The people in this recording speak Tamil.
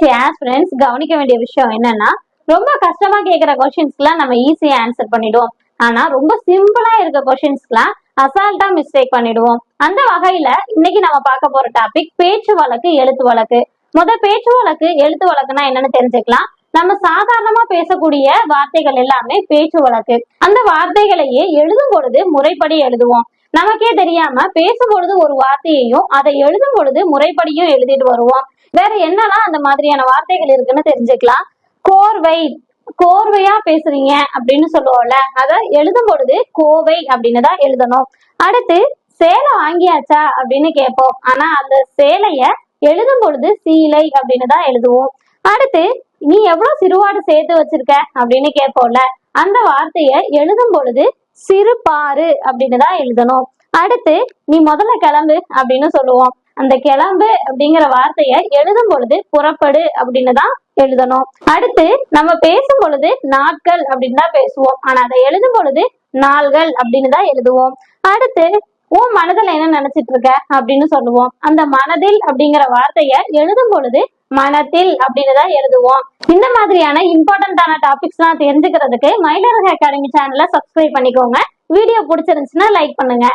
பிஎஸ்சி ஆஸ்பிரண்ட்ஸ் கவனிக்க வேண்டிய விஷயம் என்னன்னா ரொம்ப கஷ்டமா கேட்கிற கொஸ்டின்ஸ்க்குலாம் நம்ம ஈஸியா ஆன்சர் பண்ணிடுவோம். ஆனா ரொம்ப சிம்பிளா இருக்க கொஸ்டின்ஸ்க்குலாம் அசால்ட்டா மிஸ்டேக் பண்ணிடுவோம். அந்த வகையில இன்னைக்கு நம்ம பார்க்க போற டாபிக் பேச்சு வழக்கு எழுத்து வழக்கு. முத பேச்சு வழக்கு எழுத்து வழக்குனா என்னன்னு தெரிஞ்சுக்கலாம். நம்ம சாதாரணமா பேசக்கூடிய வார்த்தைகள் எல்லாமே பேச்சு வழக்கு. அந்த வார்த்தைகளையே எழுதும் பொழுது முறைப்படி எழுதுவோம். நமக்கே தெரியாம பேசும் பொழுது ஒரு வார்த்தையையும் அதை எழுதும் பொழுது முறைப்படியும் எழுதிட்டு வருவோம். வேற என்னெல்லாம் அந்த மாதிரியான வார்த்தைகள் இருக்குன்னு தெரிஞ்சுக்கலாம். கோர்வை கோர்வையா பேசுறீங்க அப்படின்னு சொல்லுவோம்ல அத எழுதும் பொழுது கோவை அப்படின்னு தான் எழுதணும். அடுத்து சேலை வாங்கியாச்சா அப்படின்னு கேட்போம். ஆனா அந்த சேலைய எழுதும் பொழுது சீலை அப்படின்னு தான் எழுதுவோம். அடுத்து நீ எவ்வளவு சிறுவாடு சேர்த்து வச்சிருக்க அப்படின்னு கேட்போம்ல அந்த வார்த்தைய எழுதும் பொழுது சிறுபாறு அப்படின்னு தான் எழுதணும். அடுத்து நீ முதல்ல கிளம்பு அப்படின்னு சொல்லுவோம். அந்த கிளம்பு அப்படிங்கிற வார்த்தைய எழுதும் பொழுது புறப்படு அப்படின்னு தான் எழுதணும். அடுத்து நம்ம பேசும் பொழுது நாட்கள் அப்படின்னு தான் பேசுவோம். ஆனா அதை எழுதும் பொழுது நாள்கள் அப்படின்னு தான் எழுதுவோம். அடுத்து உன் மனதில் என்ன நினைச்சிட்டு இருக்க அப்படின்னு சொல்லுவோம். அந்த மனதில் அப்படிங்கிற வார்த்தைய எழுதும் பொழுது மனத்தில் அப்படின்னு தான் எழுதுவோம். இந்த மாதிரியான இம்பார்ட்டன்டான டாபிக்ஸ்லாம் தெரிஞ்சுக்கிறதுக்கு மயிலரக அகாடமி சேனலை சப்ஸ்கிரைப் பண்ணிக்கோங்க. வீடியோ பிடிச்சிருந்துச்சுன்னா லைக் பண்ணுங்க.